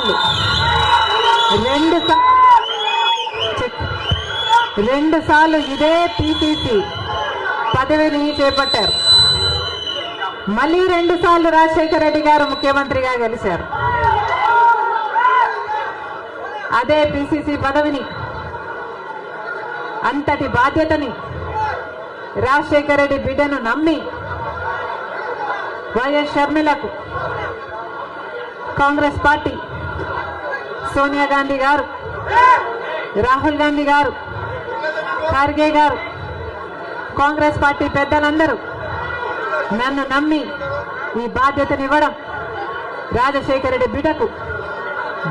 సార్లు. రెండు రెండు సార్లు ఇదే పిసిసి పదవిని చేపట్టారు. మళ్ళీ రెండు సార్లు రాజశేఖర రెడ్డి గారు ముఖ్యమంత్రిగా గెలిచారు. అదే పిసిసి పదవిని అంతటి బాధ్యతని రాజశేఖర రెడ్డి బిడ్డను నమ్మి వైఎస్ షర్మిలకు కాంగ్రెస్ పార్టీ సోనియా గాంధీ గారు రాహుల్ గాంధీ గారు ఖార్గే గారు కాంగ్రెస్ పార్టీ పెద్దలందరూ నన్ను నమ్మి ఈ బాధ్యతనివ్వడం రాజశేఖర రెడ్డి బిడ్డకు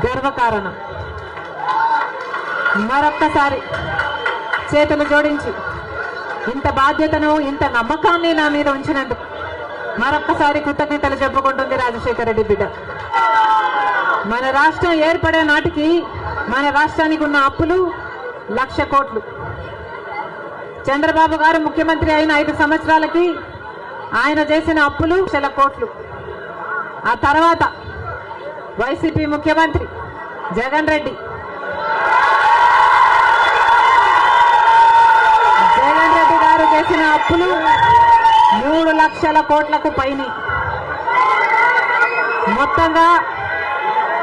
గర్వకారణం. మరొక్కసారి చేతులు జోడించి ఇంత బాధ్యతను ఇంత నమ్మకాన్ని నా మీద ఉంచినందుకు మరొక్కసారి కృతజ్ఞతలు చెప్పుకుంటుంది రాజశేఖర రెడ్డి బిడ్డ. మన రాష్ట్రం ఏర్పడే నాటికి మన రాష్ట్రానికి ఉన్న అప్పులు లక్ష కోట్లు. చంద్రబాబు గారు ముఖ్యమంత్రి అయిన ఐదు సంవత్సరాలకి ఆయన చేసిన అప్పులు లక్షల కోట్లు. ఆ తర్వాత వైసీపీ ముఖ్యమంత్రి జగన్ రెడ్డి. జగన్ రెడ్డి గారు చేసిన అప్పులు మూడు లక్షల కోట్లకు పైని. మొత్తంగా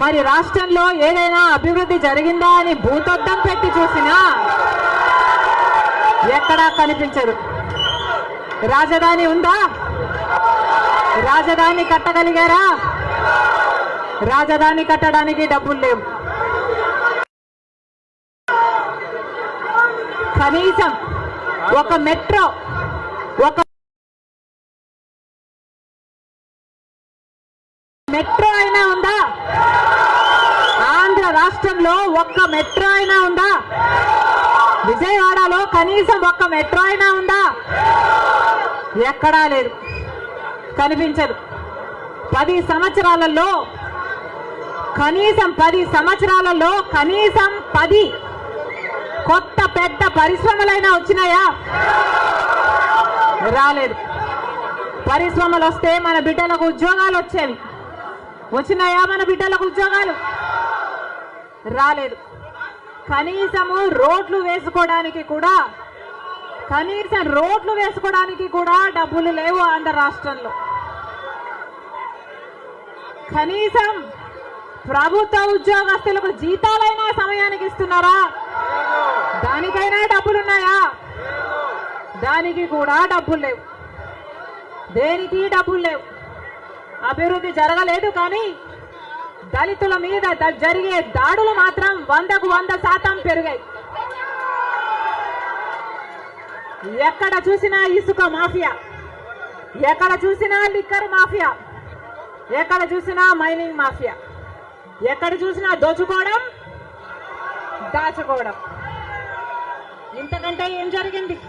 మరి రాష్ట్రంలో ఏదైనా అభివృద్ధి జరిగిందా అని భూతద్దం పెట్టి చూసినా ఎక్కడా కనిపించదు. రాజధాని ఉందా? రాజధాని కట్టగలిగారా? రాజధాని కట్టడానికి డబ్బులు లేవు. కనీసం ఒక మెట్రో ఒక మెట్రో అయినా ఉందా ఆంధ్ర రాష్ట్రంలో ఒక్క మెట్రో అయినా ఉందా? విజయవాడలో కనీసం ఒక్క మెట్రో అయినా ఉందా? ఎక్కడా లేదు. కనిపించదు. పది సంవత్సరాలలో కనీసం పది సంవత్సరాలలో కనీసం పది కొత్త పెద్ద పరిశ్రమలైనా వచ్చినాయా? రాలేదు. పరిశ్రమలు వస్తే మన బిడ్డలకు ఉద్యోగాలు వచ్చేవి. వచ్చినాయా మన బిడ్డలకు ఉద్యోగాలు? రాలేదు. కనీసము రోడ్లు వేసుకోవడానికి కూడా కనీసం రోడ్లు వేసుకోవడానికి కూడా డబ్బులు లేవు ఆంధ్ర రాష్ట్రంలో. కనీసం ప్రభుత్వ ఉద్యోగస్తులకు జీతాలైనా సమయానికి ఇస్తున్నారా? దానికైనా డబ్బులున్నాయా? దానికి కూడా డబ్బులు లేవు. దేనికి డబ్బులు లేవు? అభివృద్ధి జరగలేదు కానీ దళితుల మీద జరిగే దాడులు మాత్రం వందకు వంద శాతం పెరిగాయి. ఎక్కడ చూసినా ఇసుక మాఫియా. ఎక్కడ చూసినా లిక్కర్ మాఫియా. ఎక్కడ చూసినా మైనింగ్ మాఫియా. ఎక్కడ చూసినా దోచుకోవడం దాచుకోవడం. ఇంతకంటే ఏం జరిగింది?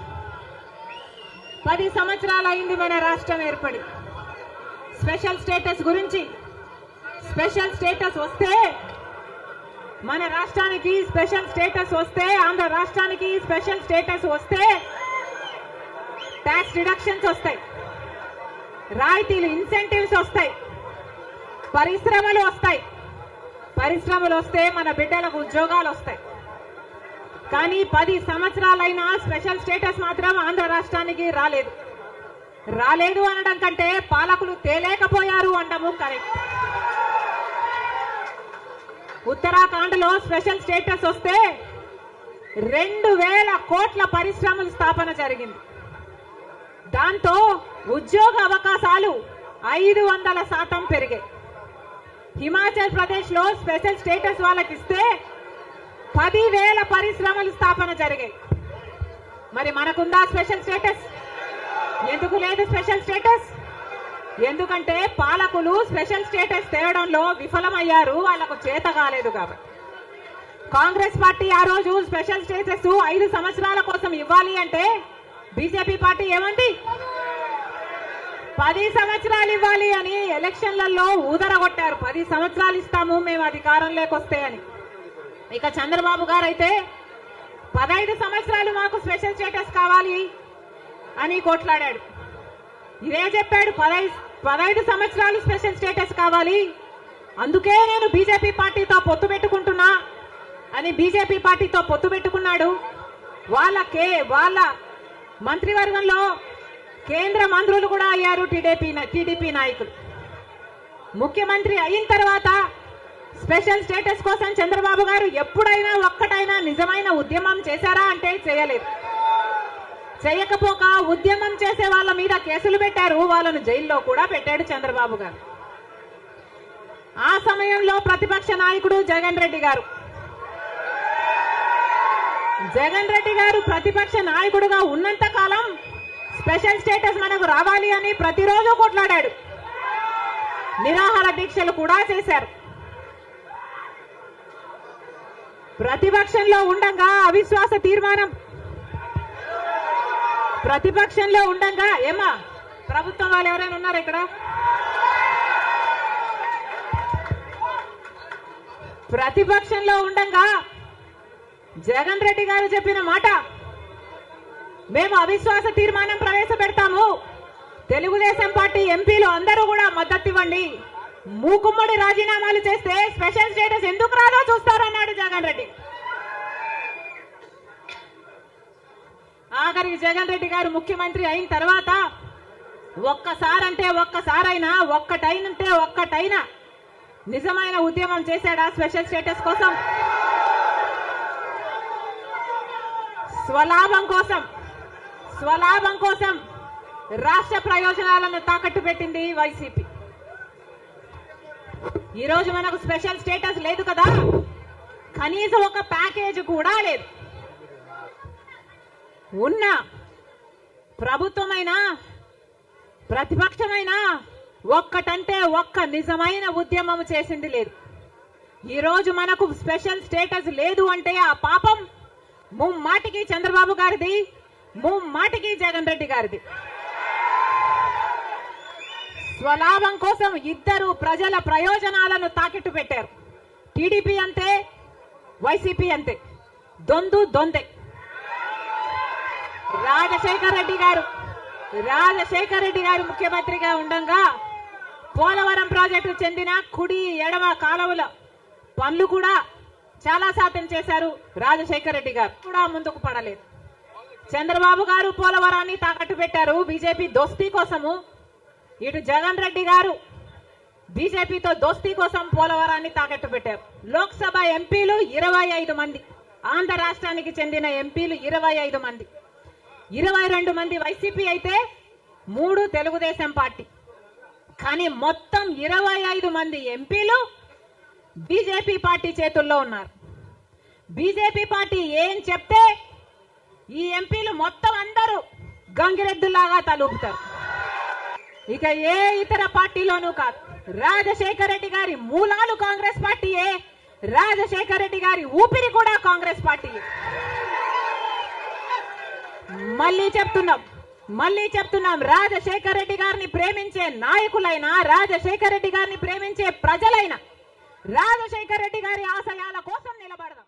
పది సంవత్సరాలు అయింది మన రాష్ట్రం ఏర్పడి. స్పెషల్ స్టేటస్ గురించి స్పెషల్ స్టేటస్ వస్తే మన రాష్ట్రానికి స్పెషల్ స్టేటస్ వస్తే ఆంధ్ర రాష్ట్రానికి స్పెషల్ స్టేటస్ వస్తే ట్యాక్స్ డిడక్షన్స్ వస్తాయి. రాయితీలు ఇన్సెంటివ్స్ వస్తాయి. పరిశ్రమలు వస్తాయి. పరిశ్రమలు వస్తే మన బిడ్డలకు ఉద్యోగాలు వస్తాయి. కానీ పది సంవత్సరాలైనా స్పెషల్ స్టేటస్ మాత్రం ఆంధ్ర రాష్ట్రానికి రాలేదు. రాలేదు అనడం కంటే పాలకులు తేలేకపోయారు అంటాము కరెక్ట్. ఉత్తరాఖండ్లో స్పెషల్ స్టేటస్ వస్తే రెండు వేల కోట్ల పరిశ్రమల స్థాపన జరిగింది. దాంతో ఉద్యోగ అవకాశాలు ఐదు వందల శాతం పెరిగాయి. హిమాచల్ ప్రదేశ్లో స్పెషల్ స్టేటస్ వాళ్ళకి ఇస్తే పదివేల పరిశ్రమలు స్థాపన జరిగాయి. మరి మనకుందా స్పెషల్ స్టేటస్? ఎందుకు లేదు స్పెషల్ స్టేటస్? ఎందుకంటే పాలకులు స్పెషల్ స్టేటస్ తేవడంలో విఫలమయ్యారు వాళ్ళకు చేత కాలేదు కాబట్టి. కాంగ్రెస్ పార్టీ ఆ రోజు స్పెషల్ స్టేటస్ ఐదు సంవత్సరాల కోసం ఇవ్వాలి అంటే బీజేపీ పార్టీ ఏమంది? పది సంవత్సరాలు ఇవ్వాలి అని ఎలక్షన్లలో ఊదరగొట్టారు. పది సంవత్సరాలు ఇస్తాము మేము అధికారంలోకి వస్తే అని. ఇక చంద్రబాబు గారు అయితే పదహైదు సంవత్సరాలు మాకు స్పెషల్ స్టేటస్ కావాలి అని కొట్లాడాడు. ఇదే చెప్పాడు? పదహైదు పదహైదు సంవత్సరాలు స్పెషల్ స్టేటస్ కావాలి. అందుకే నేను బీజేపీ పార్టీతో పొత్తు పెట్టుకుంటున్నా అని బీజేపీ పార్టీతో పొత్తు పెట్టుకున్నాడు. వాళ్ళ కే వాళ్ళ మంత్రివర్గంలో కేంద్ర మంత్రులు కూడా అయ్యారు టీడీపీ టీడీపీ నాయకులు. ముఖ్యమంత్రి అయిన తర్వాత స్పెషల్ స్టేటస్ కోసం చంద్రబాబు గారు ఎప్పుడైనా ఒక్కటైనా నిజమైన ఉద్యమం చేశారా అంటే చేయలేదు. చేయకపోక ఉద్యమం చేసే వాళ్ళ మీద కేసులు పెట్టారు. వాళ్ళను జైల్లో కూడా పెట్టాడు చంద్రబాబు గారు. ఆ సమయంలో ప్రతిపక్ష నాయకుడు జగన్ రెడ్డి గారు. జగన్ రెడ్డి గారు ప్రతిపక్ష నాయకుడుగా ఉన్నంత కాలం స్పెషల్ స్టేటస్ మనకు రావాలి అని ప్రతిరోజు కొట్లాడాడు. నిరాహార దీక్షలు కూడా చేశారు. ప్రతిపక్షంలో ఉండగా అవిశ్వాస తీర్మానం. ప్రతిపక్షంలో ఉండగా ఏమా? ప్రభుత్వం వాళ్ళు ఎవరైనా ఉన్నారు ఇక్కడ? ప్రతిపక్షంలో ఉండగా జగన్ రెడ్డి గారు చెప్పిన మాట. మేము అవిశ్వాస తీర్మానం ప్రవేశపెడతాము. తెలుగుదేశం పార్టీ ఎంపీలు అందరూ కూడా మద్దతు ఇవ్వండి. మూకుమ్మడి రాజీనామాలు చేస్తే స్పెషల్ స్టేటస్ ఎందుకు రాదో చూస్తారన్నాడు జగన్ రెడ్డి. ఆఖరికి జగన్ రెడ్డి గారు ముఖ్యమంత్రి అయిన తర్వాత ఒక్కసారంటే ఒక్కసారైనా ఒక్కటైనంటే ఒక్కటైనా నిజమైన ఉద్యమం చేశాడా స్పెషల్ స్టేటస్ కోసం? స్వలాభం కోసం స్వలాభం కోసం రాష్ట్ర ప్రయోజనాలను తాకట్టు పెట్టింది వైసీపీ. ఈరోజు మనకు స్పెషల్ స్టేటస్ లేదు కదా? కనీసం ఒక ప్యాకేజ్ కూడా లేదు. ఉన్న ప్రభుత్వమైనా ప్రతిపక్షమైనా ఒక్కటంటే ఒక్క నిజమైన ఉద్యమం చేసింది లేదు. ఈ రోజు మనకు స్పెషల్ స్టేటస్ లేదు అంటే ఆ పాపం ముమ్మాటికి చంద్రబాబు గారిది ముమ్మాటికి జగన్ రెడ్డి గారిది. స్వలాభం కోసం ఇద్దరు ప్రజల ప్రయోజనాలను తాకిట్టు పెట్టారు. టీడీపీ అంతే వైసీపీ అంతే. దొందు దొందే. రాజశేఖర రెడ్డి గారు రాజశేఖర్ రెడ్డి గారు ముఖ్యమంత్రిగా ఉండగా పోలవరం ప్రాజెక్టు చెందిన కుడి ఎడమ కాలువల పనులు కూడా చాలా శాతం చేశారు రాజశేఖర్ రెడ్డి గారు. కూడా ముందుకు పడలేదు. చంద్రబాబు గారు పోలవరాన్ని తాకట్టు పెట్టారు. బీజేపీ దోస్తీ కోసము. ఇటు జగన్ రెడ్డి గారు బీజేపీతో దోస్తీ కోసం పోలవరాన్ని తాకట్టు పెట్టారు. లోక్సభ ఎంపీలు ఇరవై ఐదు మంది. ఆంధ్ర రాష్ట్రానికి చెందిన ఎంపీలు ఇరవై ఐదు మంది. ఇరవై రెండు మంది వైసీపీ అయితే మూడు తెలుగుదేశం పార్టీ. కానీ మొత్తం ఇరవై ఐదు మంది ఎంపీలు బీజేపీ పార్టీ చేతుల్లో ఉన్నారు. బీజేపీ పార్టీ ఏం చెప్తే ఈ ఎంపీలు మొత్తం అందరూ గంగిరెద్దులాగా తలుపుతారు. ఇక ఏ ఇతర పార్టీలోనూ కాదు. రాజశేఖర రెడ్డి గారి మూలాలు కాంగ్రెస్ పార్టీయే. రాజశేఖర రెడ్డి గారి ఊపిరి కూడా కాంగ్రెస్ పార్టీయే. మళ్ళీ చెప్తున్నాం మళ్ళీ చెప్తున్నాం. రాజశేఖర రెడ్డి గారిని ప్రేమించే నాయకులైనా రాజశేఖర రెడ్డి గారిని ప్రేమించే ప్రజలైనా రాజశేఖర రెడ్డి గారి ఆశయాల కోసం నిలబడదాం.